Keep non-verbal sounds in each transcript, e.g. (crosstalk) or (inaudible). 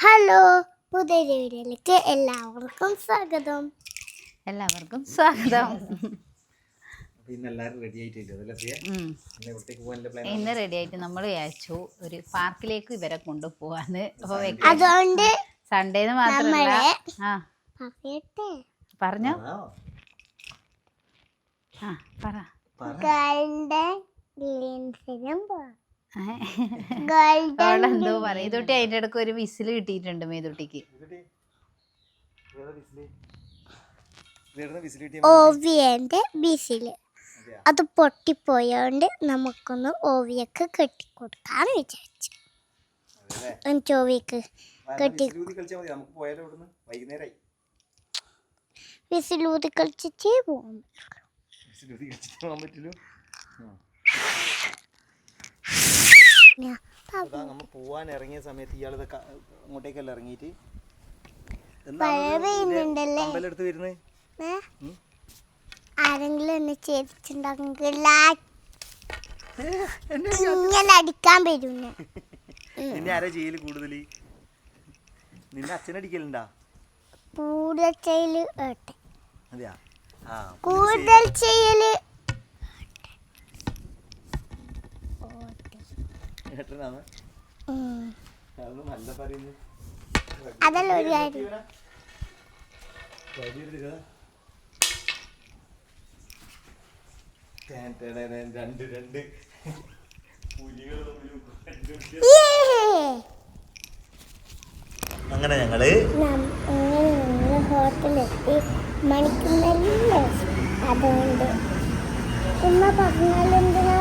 Hello പുതിയ വീഡിയോയിലേക്ക് എല്ലാവർക്കും സ്വാഗതം. എല്ലാവർക്കും സ്വാഗതം. അപ്പൊ ഇന്ന് എല്ലാവരും റെഡി ആയിട്ടില്ല ഇന്ന് എവിടത്തേക്ക് പ്ലാൻ ഇന്ന് റെഡി ആയിട്ട് നമ്മൾ വിചാരിച്ചു ഒരു പാർക്കിലേക്ക് ഇവരെ കൊണ്ടുപോവാന്ന്. അതുകൊണ്ട് സൺഡേന്ന് മാത്രമല്ല. ആ. പറഞ്ഞോ? ആ. പറ. അവളെന്തോ പറയും. ഇതൊട്ടി അതിന്റെ ഇടയ്ക്ക് ഒരു വിസിൽ കിട്ടിയിട്ടുണ്ട് മേതുട്ടിക്ക്. ഓവിയന്റെ ബിസിൽ അത് പൊട്ടിപ്പോയോണ്ട് നമുക്കൊന്ന് ഓവിയക്ക് കെട്ടിക്കൊടുക്കാന്ന് വിചാരിച്ചു. എനിക്ക് ഓവിയക്ക് കെട്ടി വിസിലൂതി കളിച്ചിട്ട് പോകാൻ പറ്റുള്ളൂ. പോവാൻ ഇറങ്ങിയ സമയത്ത് ഇയാൾ അങ്ങോട്ടേക്കല്ല ഇറങ്ങിയിട്ട്? അമ്പലെടുത്ത് വരുന്നേ? ആരെങ്കിലും എന്നെ ഇങ്ങനെ അടിക്കാൻ (laughs) നിന്നെ ആരാ ചെയ്യൽ കൂടുതൽ നിന്നെ അച്ഛനടിക്കലുണ്ടാ കൂടുതൽ ചെയ്യൽ ഏട്ടെ അതെയാ? ആ കൂടുതൽ ചെയ്യൽ ഏട്ടനാണ്. നല്ല പറയുന്നു. അതല്ല ഒരു കാര്യം. രണ്ട് രണ്ട്. പുലികൾ! അങ്ങനെ ഞങ്ങൾ ഹോട്ടലെത്തി മണിക്കുന്നല്ലേ അതുകൊണ്ട്. ഉമ്മ പറഞ്ഞാൽ എന്തിനാണ്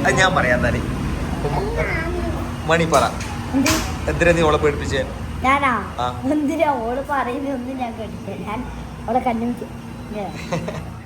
അത് ഞാൻ പറയാം തന്നെ മണി പറ എന്തിനാ നീ ഓളെ പേടിപ്പിച്ചേ? ഞാനാ. എന്തിനാ ഓൾ പറയുന്നൊന്നും ഞാൻ കേട്ടില്ല ഞാൻ അവളെ കണ്ണു (laughs)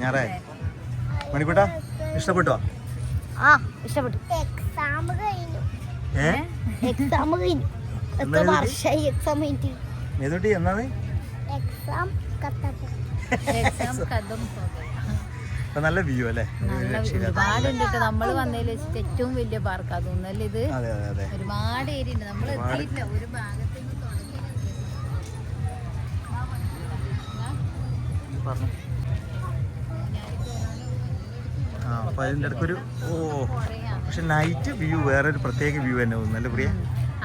ഞാറായി മണിക്കൂട്ട ഇഷ്ടപ്പെട്ടോ? ആ ഇഷ്ടപ്പെട്ടു. എക്സാം കഴിഞ്ഞു. ഏ? എക്സാം കഴിഞ്ഞു. എത്ര? വർഷമായി എക്സാം കഴിഞ്ഞിട്ട്? മേതുട്ടി എന്നാണ് എക്സാം എക്സാം കഥം നല്ല വ്യൂ അല്ലേ? ഒരുപാടുണ്ട് നമ്മൾ വന്നതിൽ വെച്ചിട്ട് ഏറ്റവും വലിയ പാർക്ക് അതൊന്നല്ല ഇത്. ഒരുപാട് ഏരിയ ഉണ്ട്. നമ്മൾ. എത്തിയിട്ടില്ല. ഒരു ഭാഗത്ത് പറഞ്ഞു. ആ അപ്പൊ അതിന്റെ ഇടയ്ക്കൊരു ഓ പക്ഷെ നൈറ്റ് വ്യൂ വേറെ ഒരു പ്രത്യേക വ്യൂ തന്നെ തോന്നുന്നു അല്ലേ പ്രിയ?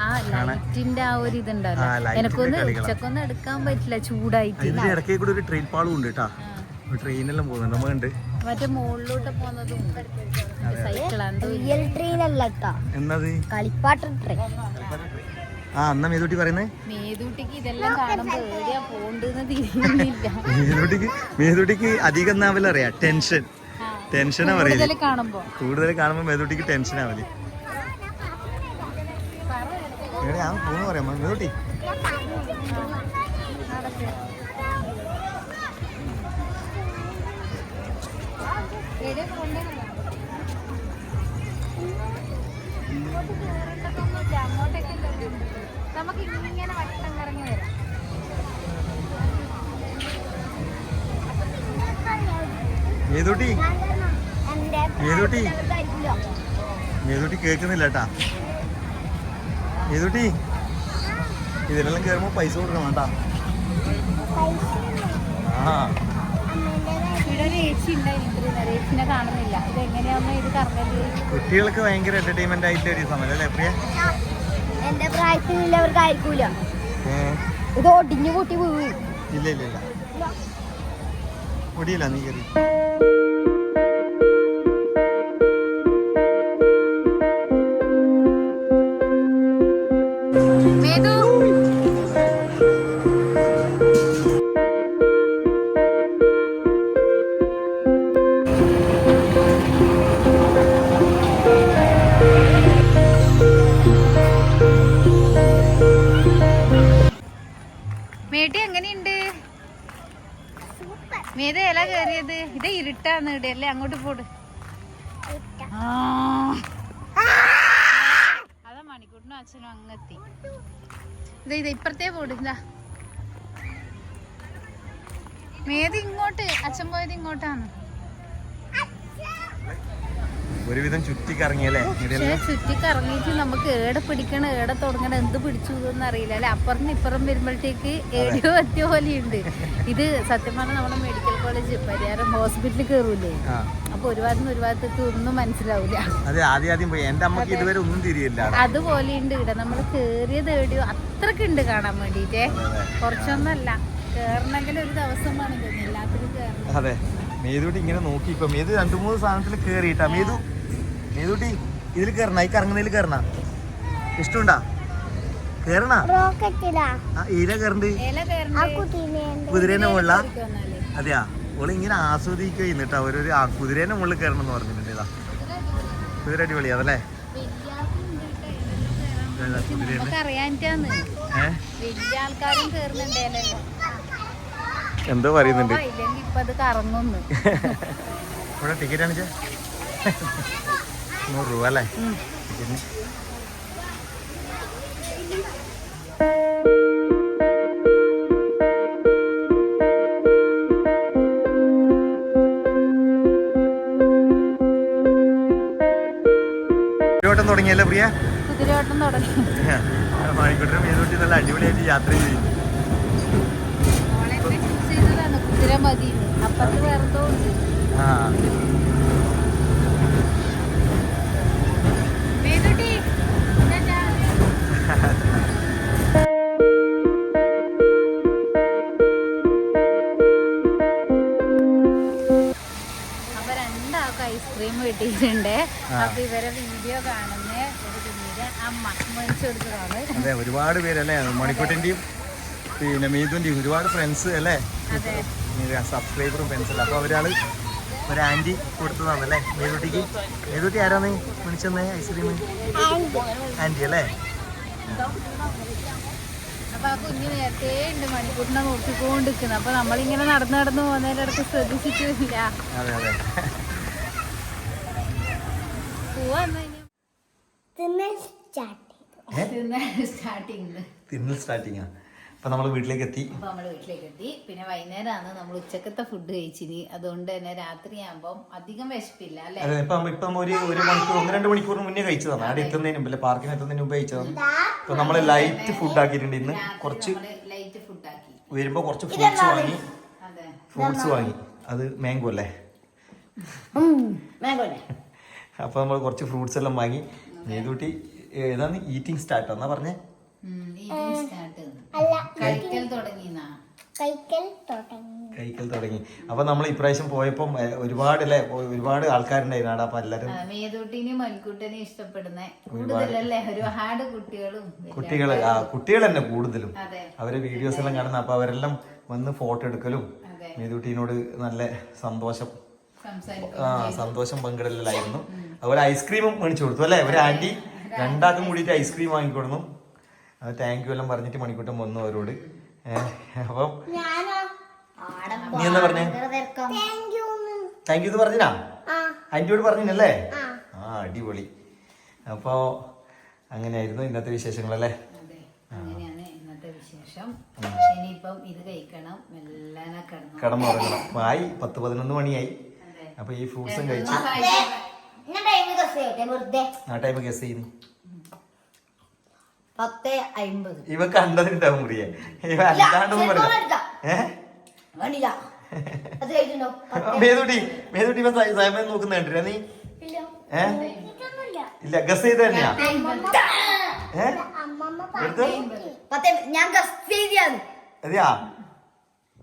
ആ ലൈറ്റിന്റെ ആ ഒരു ഇതുണ്ടല്ലോ. ആ, light ന്റെ എനക്കൊന്ന് കളികളാ. ഉച്ചക്കൊന്നും എടുക്കാൻ പറ്റില്ല ചൂടായിട്ട്. അതിന്റെ ഇടയ്ക്ക് കൂടെ ഒരു ട്രെയിൻ പാളും ഉണ്ട് കേട്ടാ. ട്രെയിനെല്ലാം പോകുന്നുണ്ട് നമ്മളുണ്ട് മറ്റേ മുകളിലോട്ട് പോകുന്നതും സൈക്കിൾ എന്തോ റിയൽ ട്രെയിൻ അല്ല എന്നത്? കളിപ്പാട്ട ട്രെയിൻ ആ എന്നാ മേതുട്ടി പറയുന്നേ? മേതൂട്ടിക്ക് ഇതെല്ലാം കാണുമ്പോ എവിടെയാ പോണ്ടെന്ന് തിരിയുന്നില്ല. മേതുട്ടിക്ക് മേതുട്ടിക്ക് അധികം നാവല്ല അറിയാം? ടെൻഷൻ ടെൻഷനാ കൂടുതൽ കാണുമ്പോ. കൂടുതൽ കാണുമ്പോൾ മേതുട്ടിക്ക് ടെൻഷനാ മതി. പോന്ന് പറയാം മേതുട്ടി എവിടെ ഇങ്ങോട്ട് കേറേണ്ടതൊന്നുമില്ല അങ്ങോട്ടേക്കല്ലേ ഉള്ളൂ. നമുക്ക് ഇങ്ങനെ വട്ടം കറങ്ങി വരാം മേതുട്ടി. എന്റെ മേതുട്ടി. മേതുട്ടി കേൾക്കുന്നില്ല കേട്ടാ. മേതുട്ടി ഇതിലെല്ലാം കയറുമ്പോൾ പൈസ കൊടുക്കണം കേട്ടാ. ആ കുട്ടികൾക്ക് ഭയങ്കര എന്റർടൈൻമെന്റ് ആയിട്ട് ഒരു സമയം അല്ലേ പ്രിയ? എന്റെ പ്രായത്തിലുള്ളവർക്ക് ആയിരിക്കൂല ഇത് ഒടിഞ്ഞു കൂട്ടി പോയി ഇല്ല ഇല്ല ഇല്ല. ഒടിയില്ല നീ കയറി എപ്പോഴാ കേറിയത്? ഇത് ഇരുട്ടാന്ന് ഇവിടെ. അല്ലേ അങ്ങോട്ട് പോട്. അതാ മണിക്കൂട്ടിനും അച്ഛനും അങ്ങെത്തി. ഇത് ഇത് ഇപ്പുറത്തേ പോട് ഇതാ മേത് ഇങ്ങോട്ട് അച്ഛൻ പോയത് ഇങ്ങോട്ടാണ് ഒരുവിധം ചുറ്റിക്കറങ്ങിയല്ലേ ചുറ്റിക്കറങ്ങിയിട്ട് നമുക്ക് ഏടെ പിടിക്കണം ഏടെ തുടങ്ങണം എന്ത് പിടിച്ചു എന്ന് അറിയില്ല അല്ലെ? അപ്പുറം ഇപ്പുറം വരുമ്പോഴത്തേക്ക് ഏടിയോ പറ്റിയ പോലെയുണ്ട്. ഇത് സത്യം പറഞ്ഞാൽ നമ്മുടെ മെഡിക്കൽ കോളേജ് പരിയാരം ഹോസ്പിറ്റലിൽ കയറൂലേ ആ. അപ്പൊ ഒരു ഭാഗത്ത് ഒരു ഭാഗത്തേക്ക് ഒന്നും മനസ്സിലാവില്ല അതെ ആദ്യം ആദ്യം പോയി. എന്റെ അമ്മയ്ക്ക് ഇതുവരെ ഒന്നും തിരിയില്ല. അതുപോലെ ഉണ്ട് ഇവിടെ. നമ്മൾ കേറിയത് എവിടെയോ അത്രയ്ക്ക് ഉണ്ട് കാണാൻ വേണ്ടിട്ടേ കുറച്ചൊന്നല്ല. കേറണമെങ്കിൽ ഒരു ദിവസം വേണം തോന്നി എല്ലാത്തിനും കേറണം. അതെ. മേതൂട്ടി ഇങ്ങനെ നോക്കി ഇപ്പൊ. മേതു രണ്ടു മൂന്ന് സാധനത്തിൽ കേറിയിട്ടാ. മേതു മേതുട്ടി ഇതിൽ കയറണ ഈ കറങ്ങുന്നതിൽ കയറണ ഇഷ്ടമുണ്ടാ കേറണ? ഈല കയറണ്ട് കുതിരേനെ മുകളിലാ. അതെയാ ഇങ്ങനെ ആസ്വദിക്കുക ചെയ്യുന്നിട്ട്. ഒരു ആ കുതിരേനെ മുകളിൽ കയറണം എന്ന് പറഞ്ഞിട്ടുണ്ട് ഇതാ. കുതിര അടിപൊളി അതല്ലേ ഇതാ കുതിരേന്റെ നമുക്ക് അറിയാനിട്ടാന്ന്. വലിയ ആൾക്കാരും കേറുന്നുണ്ടല്ലോ എന്തോ പറയുന്നുണ്ട്. ഇവിടെ ടിക്കറ്റ് ആണിച്ചേ നൂറ് രൂപ അല്ലേ? ടിക്കറ്റിന് കുതിരയോട്ടം തുടങ്ങിയല്ലേ പ്രിയ? കുതിരോട്ടം തുടങ്ങി. മണിക്കൂട്ടിനും മേതൂട്ടി നല്ല അടിപൊളിയായിട്ട് യാത്ര ചെയ്യും കുതിര മതി. ആ അപ്പൊ ഇവരെ വീഡിയോ കാണുന്ന ഒരു കുഞ്ഞിന്റെ അമ്മ മേടിച്ചു കൊടുത്തതാണ് അതെ ഒരുപാട് പേരല്ലേ? മണിക്കൂട്ടിന്റെയും പിന്നെ മീതുന്റെയും ഒരുപാട് ഫ്രണ്ട്സ് അല്ലേ? സബ്സ്ക്രൈബറും ഫ്രണ്ട്സ് അല്ലേ? അപ്പൊ ഒരാൾ ഒരു ആന്റി കൊടുത്തതാണല്ലേ മേതുട്ടിക്ക്? മേതുട്ടി ആരാന്ന് വിളിച്ചെന്നേ ഐസ്ക്രീം ആന്റി അല്ലേ? അപ്പൊ ആ കുഞ്ഞ് നേരത്തെ ഉണ്ട് മണിക്കൂട്ടിനെ നോക്കിക്കൊണ്ടിരിക്കുന്നത്. അപ്പൊ നമ്മളിങ്ങനെ നടന്നു നടന്നു പോകുന്നതിന്റെ ശ്രദ്ധിച്ചിട്ടില്ല അതെ അതെ. സ്റ്റാർട്ടിങ്. തിന്നൽ സ്റ്റാർട്ടിങ്ങാ? അപ്പൊ നമ്മൾ വീട്ടിലേക്ക് എത്തി അപ്പൊ നമ്മൾ വീട്ടിലേക്ക് എത്തി പിന്നെ വൈകുന്നേരമാണ് നമ്മൾ ഉച്ചക്കത്തെ ഫുഡ് കഴിച്ചിനി. അതുകൊണ്ട് തന്നെ രാത്രിയാകുമ്പം അധികം വിശപ്പില്ല അല്ലെ? അതെ ഇപ്പം ഇപ്പം ഒരു ഒരു മണിക്കൂർ ഒന്ന് രണ്ട് മണിക്കൂറിന് മുന്നേ കഴിച്ചതാണ്. അവിടെ എത്തുന്നതിന് മുമ്പ് അല്ലെ? പാർക്കിന് എത്തുന്നതിന് മുമ്പ് കഴിച്ചതാണ്. അപ്പൊ നമ്മൾ ലൈറ്റ് ഫുഡ് ആക്കിയിട്ടുണ്ട് ഇന്ന്. കുറച്ച് ലൈറ്റ് ഫുഡ് ആക്കി. വരുമ്പോ കുറച്ച് ഫ്രൂട്ട്സ് വാങ്ങി. അതെ. ഫ്രൂട്ട്സ് വാങ്ങി. അത് മാംഗോ അല്ലേ? മാംഗോനെ അപ്പൊ നമ്മൾ കുറച്ച് ഫ്രൂട്ട്സ് എല്ലാം വാങ്ങി മേതൂട്ടി ഏതാണ് ഈറ്റിംഗ് സ്റ്റാർട്ട് എന്നാ പറഞ്ഞേ. കൈക്കൽ തുടങ്ങി. അപ്പൊ നമ്മൾ ഇപ്രാവശ്യം പോയപ്പോ ഒരുപാട് അല്ലേ ഒരുപാട് ആൾക്കാരുണ്ടായിരുന്നു അവിടെ അപ്പൊ എല്ലാരും ഒരുപാട്. കുട്ടികളും കുട്ടികൾ ആ കുട്ടികൾ തന്നെ കൂടുതലും. അവരെ വീഡിയോസ് എല്ലാം കാണുന്ന അപ്പൊ അവരെല്ലാം വന്ന് ഫോട്ടോ എടുക്കലും മേതൂട്ടീനോട് നല്ല സന്തോഷം. ആ സന്തോഷം പങ്കിടലായിരുന്നു അതുപോലെ ഐസ്ക്രീമും മേടിച്ചു കൊടുത്തു അല്ലേ? ഒരു ആന്റി രണ്ടാക്കും കൂടിയിട്ട് ഐസ്ക്രീം. വാങ്ങിക്കൊടുന്നു അത് താങ്ക് യു എല്ലാം പറഞ്ഞിട്ട് മണിക്കൂട്ടം വന്നു അവരോട്. അപ്പം നീ എന്താ പറഞ്ഞേ? താങ്ക് യു എന്ന്. പറഞ്ഞിനാ? ആ. ആന്റിയോട് പറഞ്ഞില്ലേ ആ. ആ അടിപൊളി. അപ്പോ അങ്ങനെയായിരുന്നു ഇന്നത്തെ വിശേഷങ്ങളല്ലേ അതെ അങ്ങനെയാണ് ഇന്നത്തെ വിശേഷം. ഇനിയിപ്പം ഇത് കഴിക്കണം. മെല്ലനെ കിടന്നു കിടന്നുറങ്ങണം. ആയി പത്ത് പതിനൊന്ന് മണിയായി. അപ്പൊ ഈ ഫ്രൂട്ട്സും കഴിച്ചു. ചെയ്യട്ടെ വെറുതെ. ആ ടൈം ഗസ് ചെയ്യുന്നു. പത്ത് അമ്പത് ഇവ കണ്ടതുണ്ടാവും മുറിയെ ഇവ സൈമൻ നോക്കുന്ന കണ്ടില്ല നീ ഇല്ല. ഗസ് ചെയ്ത് തന്നെയാ. ഞാൻ ഗസ് ചെയ്താണ് അതെയാ?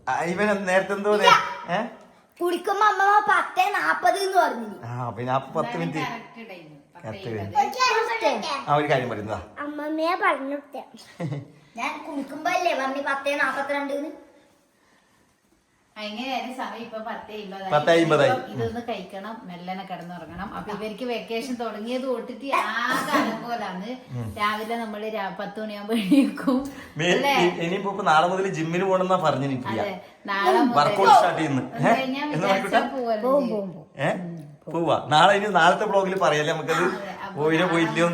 ആ, ഇവൻ നേരത്തെ എന്തോ കുടിക്കുമ്പോ അമ്മമ്മ പത്ത് നാപ്പത് എന്ന് പറഞ്ഞു ആ പിന്നെ അപ്പൊ പത്ത് മിനിറ്റ്. ആ ഒരു കാര്യം പറയുന്നതാ അമ്മമ്മയെ പറഞ്ഞു ഞാൻ കുളിക്കുമ്പോ അല്ലേ പറഞ്ഞു പത്തേ നാപ്പത്തിരണ്ട്. ഇതൊന്ന് കഴിക്കണം മെല്ലനെ കിടന്നുറങ്ങണം. അപ്പൊ ഇവർക്ക് വെക്കേഷൻ തുടങ്ങിയത് തൊട്ടിട്ട് ആകെ അലങ്കോലാണ് രാവിലെ നമ്മൾ പത്ത് മണിയാകുമ്പോ എണീക്കും. ഇനിയിപ്പോ നാളെ മുതൽ ജിമ്മിന് പോകണമെന്നാ പറഞ്ഞു നാളെ കഴിഞ്ഞാൽ സ്റ്റാർട്ട് പോവാ. നാളെ ഇനി നാളത്തെ ബ്ലോഗിൽ പറയാല്ലേ നമുക്കത് പോയില്ല പോയില്ലയോ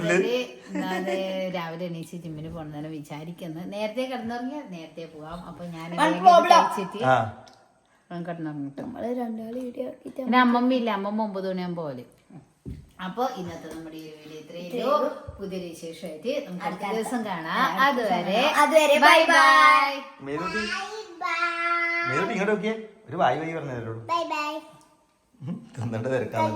രാവിലെ എണീച്ച് ജിമ്മിന് പോണെന്നാണ് വിചാരിക്കുന്നത് നേരത്തെ കിടന്നുറങ്ങിയാൽ നേരത്തെ പോവാം. അപ്പൊ ഞാൻ കിടന്നുറങ്ങിട്ട്. നമ്മൾ രണ്ടാളും പിന്നെ അമ്മമ്മ ഇല്ല. അമ്മമ്മ ഒമ്പത് മണിയാകുമ്പോ പോലെ അപ്പൊ ഇന്നത്തെ നമ്മുടെ ഈ വീഡിയോ ഇത്രയേ പുതിയ പുതിയൊരു വിശേഷമായിട്ട് നമുക്ക് അടുത്ത ദിവസം കാണാം. അതുവരെ അതുവരെ ബൈ ബൈ ബൈ. ഇങ്ങോട്ട് നോക്കിയേ ഒരു വായി വായി പറഞ്ഞു ബൈ ബൈ. തിന്നിട്ട് തിരക്കാന്ന്